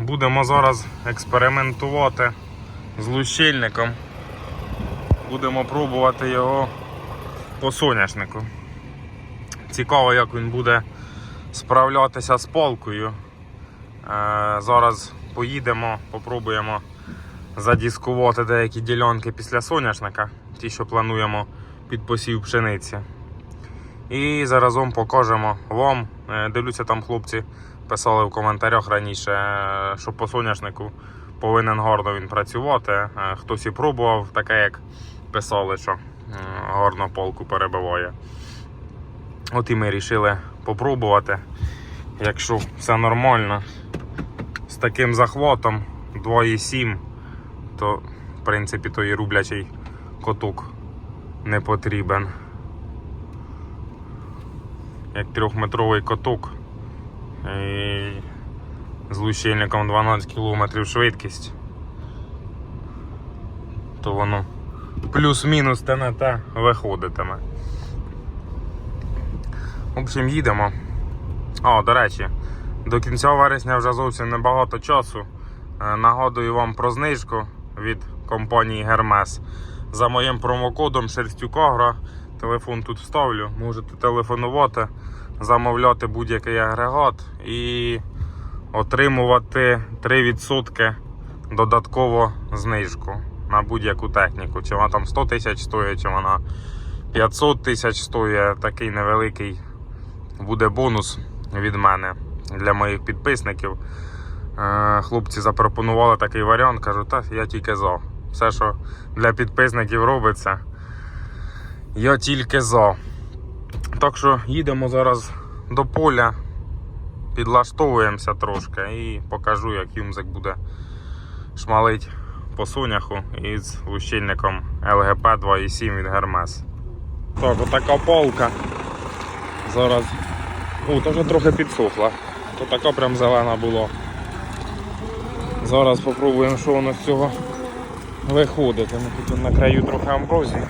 Будемо зараз експериментувати з лущильником. Будемо пробувати його по соняшнику. Цікаво, як він буде справлятися з полкою. Е, зараз поїдемо, попробуємо задіскувати деякі ділянки після соняшника, ті, що плануємо під посів пшениці. І заразом покажемо вам. Е, Дивлюся, там хлопці писали в коментарях раніше, е, що по соняшнику повинен гарно він працювати. Е, Хтось і пробував, таке як писали, що гарно полку перебиває. От і ми вирішили попробувати. Якщо все нормально, з таким захватом 2,7, то в принципі той рублячий коток не потрібен. Як трьохметровий коток і з лущильником 12 км швидкість, то воно плюс-мінус те на те виходитиме. В общем, їдемо. О, до речі, до кінця вересня вже зовсім небагато часу. Е, Нагадую вам про знижку від компанії Hermes. За моїм промокодом Шерстюкагра. Телефон тут вставлю. Можете телефонувати, замовляти будь-який агрегат і отримувати 3% додатково знижку на будь-яку техніку. Чи вона там 100 тисяч стоїть, чи вона 500 тисяч стоїть. Такий невеликий буде бонус від мене для моїх підписників. Е, Хлопці запропонували такий варіант, кажу, так, я тільки за. Все, що для підписників робиться, я тільки за. Так що їдемо зараз до поля, підлаштовуємося трошки і покажу, як юмзик буде шмалить по соняху із лущильником LGP 2.7 від Hermes. Так, отака полка. Зараз. О, то вже трохи підсохла. То така прям зелена була. Зараз спробуємо, що воно з цього виходить. Ми тут на краю трохи амброзії.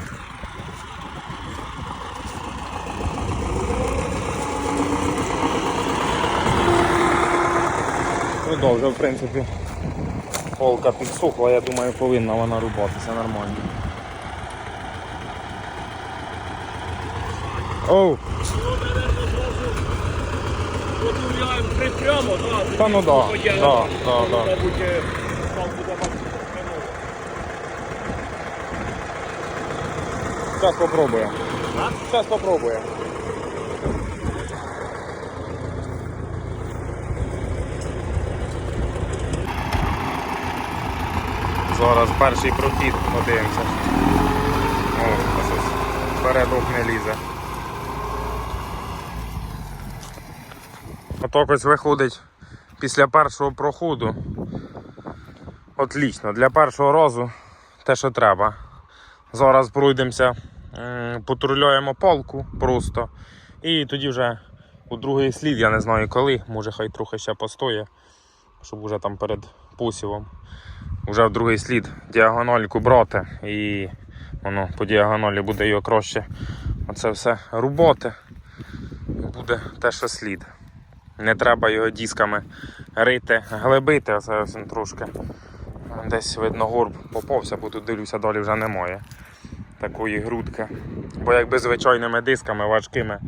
Вже в принципі полка підсохла, я думаю, повинна вона рубатися нормально. Оу, прямо, да. та ну да, да, да, да. Зараз попробуємо. А? Зараз попробуємо. Зараз перший прохід подивимося. О, ось передок не лізе. Отак ось виходить після першого проходу. Отлично, для першого разу те, що треба. Зараз пройдемося, м, патрулюємо палку просто. І тоді вже у другий слід, я не знаю коли, може хай трохи ще постоє, щоб вже там перед посівом. Вже в другий слід діагональку брати і воно по діагоналі буде його краще. Оце все рубати. І буде те, що слід. Не треба його дисками рити, глибити, він трошки. Десь видно горб попався, бо тут дивлюся, далі вже немає такої грудки. Бо якби звичайними дисками важкими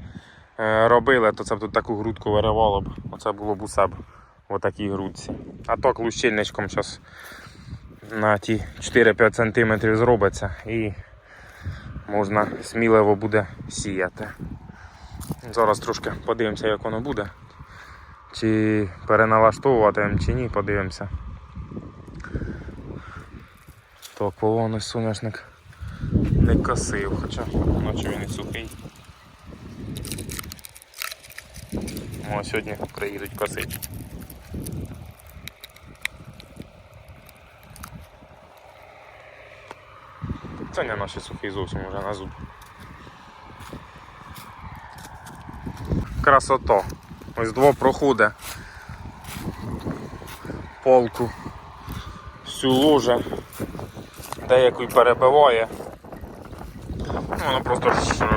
е, робили, то це б тут таку грудку виривало б. Оце було б усе б в такій грудці. А то лущильничком зараз на ті 4-5 см зробиться і можна сміливо буде сіяти. Зараз трошки подивимося, як воно буде. Чи переналаштовуватимемо, чи ні, подивимося. Так, полоний соняшник не косив, хоча наче він і сухий. О, сьогодні приїдуть косити. Це не наш сухий зовсім вже на зуб. Красота. Ось два проходи. Полку. Всю луже. Деяку й перебиває. Ну, воно просто ж,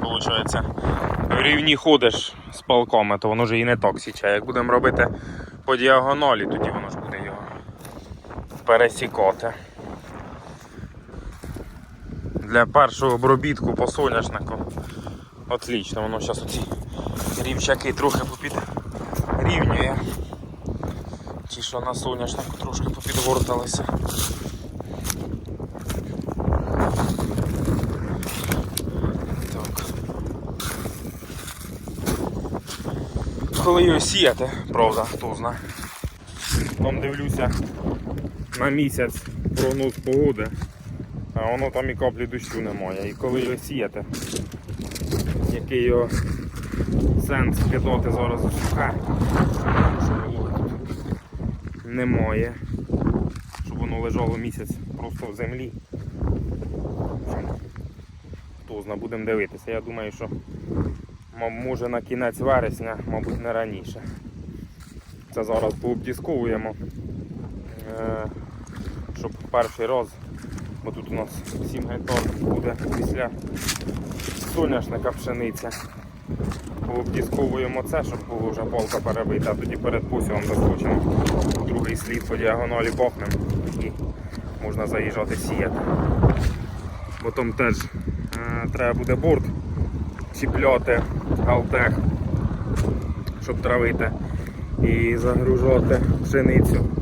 виходить, в рівні ходиш з палками, то воно вже і не так. Як будемо робити по діагоналі, тоді воно ж буде його пересікати. Для першого обробітку по соняшнику. Отлично, воно зараз оці рівчаки трохи попід рівнює. Ті, що на соняшнику трошки попідгорталися. Так. Коли його сіяти, правда, хто знає. Там дивлюся на місяць прогноз погоди, а воно там і каплі дощу немає. І коли його сіяти, який його сенс кидати зараз сухе, немає. Щоб воно лежало місяць просто в землі. Хто зна, будемо дивитися. Я думаю, що може на кінець вересня, мабуть, не раніше. Це зараз пообдісковуємо, е, щоб перший раз, бо тут у нас 7 гектар буде після соняшника пшениця. Пообдісковуємо це, щоб було вже полка перебита, а тоді перед посівом заскочимо. Другий слід по діагоналі бахнемо і можна заїжджати сіяти. Бо там теж е, треба буде борт чіпляти, алтех, щоб травити і загружати пшеницю.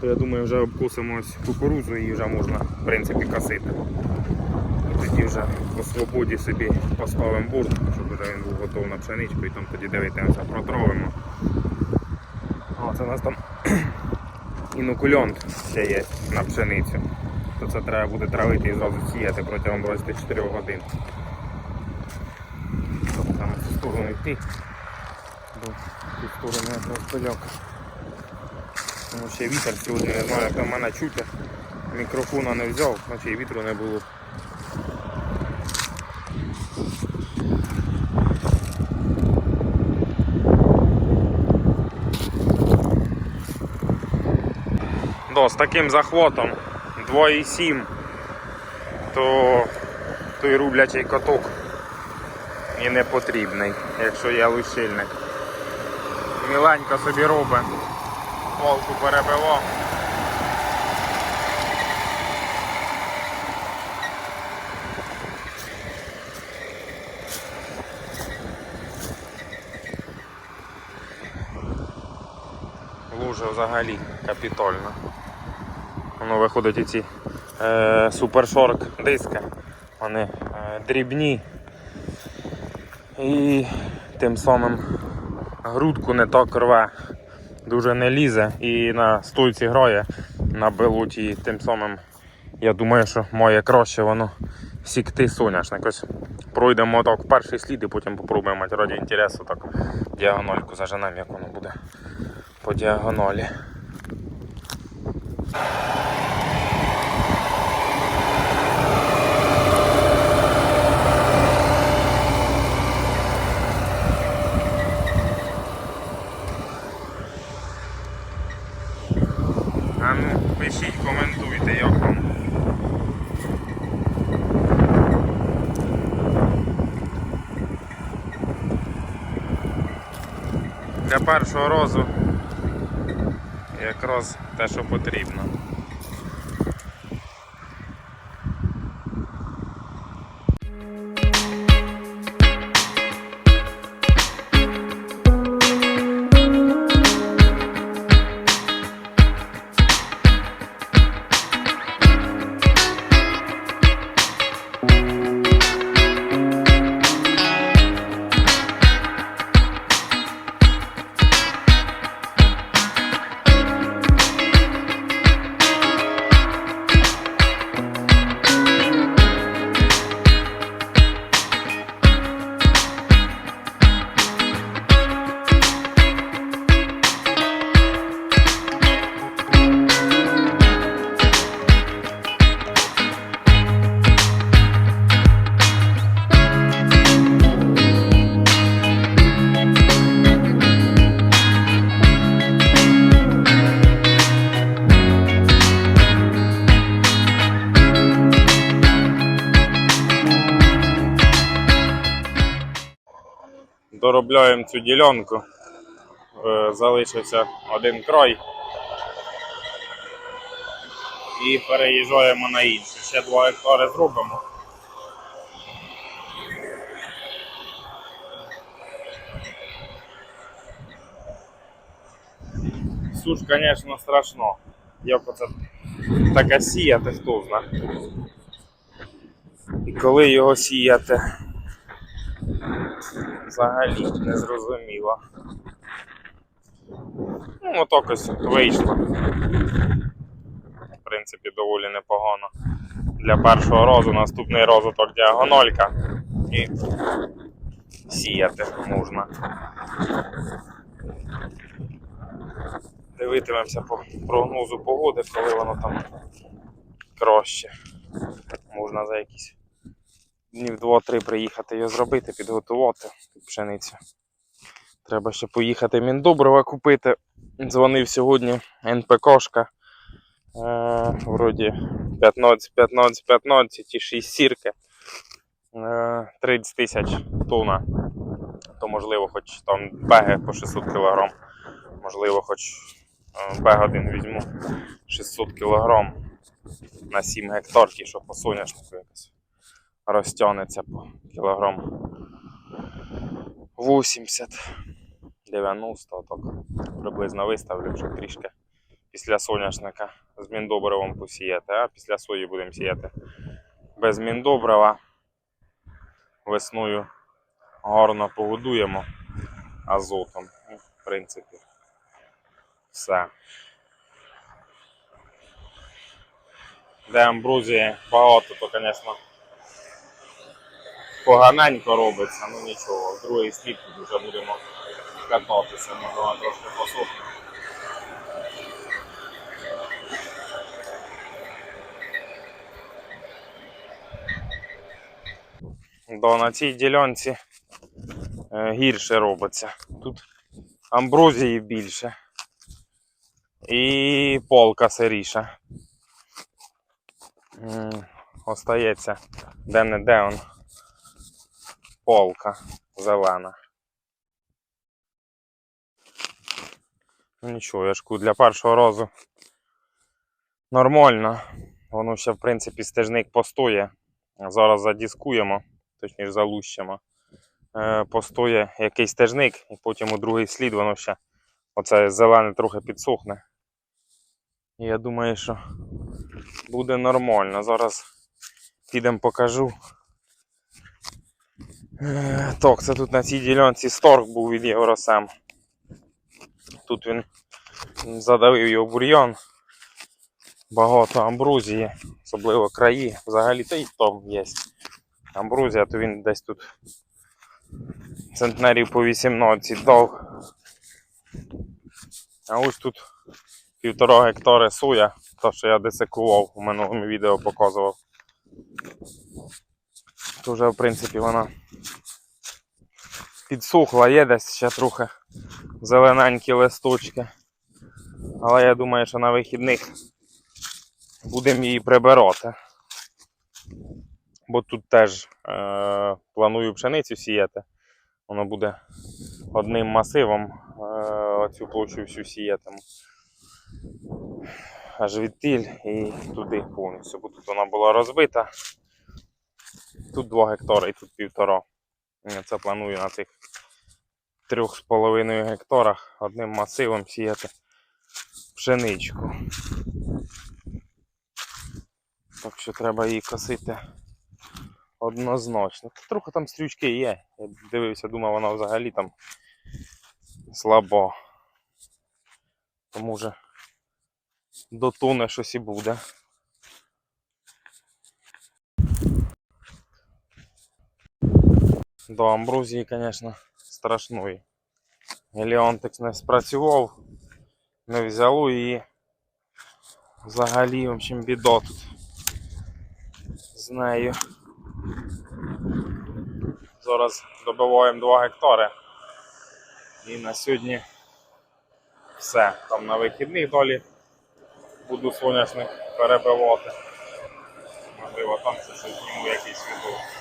То я думаю, вже обкусимо ось кукурудзу і вже можна в принципі косити. І тоді вже по свободі собі поставимо борт, щоб вже він був готовий на пшеничку і там тоді дивитимося, протравимо. О, це у нас там інокульонт ще є на пшеницю. То це треба буде травити і зразу сіяти протягом 24 годин. Тобто там в сторону йти. Бо в сторону якраз. Тому ще вітер сьогодні, не знаю, як мене чути. Мікрофона не взяв, і вітру не було. Да, з таким захватом 2,7, то той рублячий каток і не потрібний, якщо є лущильник. Міленько собі робить, палку перебивав. Лужа взагалі капітольна. Воно виходить оці е, супершорк диски. Вони е, дрібні і тим самим грудку не так рве, дуже не лізе і на стойці грає на белуті. Тим самим я думаю, що має краще воно сікти соняшник. Ось пройдемо так перший слід і потім попробуємо раді інтересу так діагональку заженемо, як воно буде по діагоналі. А ну, пишіть, коментуйте, як вам. Для першого разу якраз те, що потрібно. Доробляємо цю ділянку. Е, Залишився один край. І переїжджаємо на інший. Ще 2 гектари зробимо. Суш, звісно, страшно. Як оце таке сіяти, хто знає. І коли його сіяти, взагалі не зрозуміло. Ну, отак ось вийшло. В принципі, доволі непогано. Для першого разу, наступний розвиток діагональка і сіяти можна. Дивитимемося по прогнозу погоди, коли воно там краще. Можна за якісь днів 2-3 приїхати його зробити, підготувати під пшеницю. Треба ще поїхати Міндобрива купити. Дзвонив сьогодні НПКшка. Е, вроді 15, 15, 15 і 6 сірки. Е, 30 тисяч тонна. То можливо, хоч там беги по 600 кг. Можливо, хоч е, бег один візьму 600 кг на 7 гектарки, що по соняшнику якось розтягнеться по кілограм 80, 90, так приблизно виставлю, щоб трішки після соняшника з міндобривом посіяти, а після сої будемо сіяти без міндобрива. Весною гарно погодуємо азотом. Ну, В принципі, все. Де амбрузії багато, то, звісно, поганенько робиться, ну нічого. В другий слід вже будемо кататися, можливо, трошки посохне. Да, на цій ділянці е, гірше робиться. Тут амброзії більше. І полка сиріша. Остається де-не-де он полка зелена. Ну нічого, я ж для першого разу нормально. Воно ще, в принципі, стежник постоє. Зараз задіскуємо, точніше залущимо. Е, постоє якийсь стежник, і потім у другий слід воно ще оце зелене трохи підсохне. І я думаю, що буде нормально. Зараз підемо покажу. Так, це тут на цій ділянці сторг був від Євросем. Тут він задавив його бур'ян. Багато амбрузії, особливо краї. Взагалі та й там є. Амбрузія, то він десь тут центнерів по 18 дав. А ось тут півтора гектари соя, то що я десикував, у минулому відео показував. То вже, в принципі, вона підсохла, є десь ще трохи зелененькі листочки. Але я думаю, що на вихідних будемо її прибирати. Бо тут теж е, планую пшеницю сіяти. Воно буде одним масивом е, оцю площу всю сіятиму. Аж відтіль і туди повністю. Бо тут вона була розбита. Тут 2 гектари і тут півтора. Я Це планую на цих 3,5 гектарах одним масивом сіяти пшеничку. Так що треба її косити однозначно. Трохи там стрючки є. Я дивився, думав, вона взагалі там слабо. Тому вже до щось і буде. До амбрузії, звісно, страшної. Геліонтекс не спрацював, не взяло її. Взагалі, в общем, біда тут з нею. Зараз добиваємо 2 гектари. І на сьогодні все. Там на вихідних долі буду соняшник перебивати. Можливо, там щось зніму якийсь відео.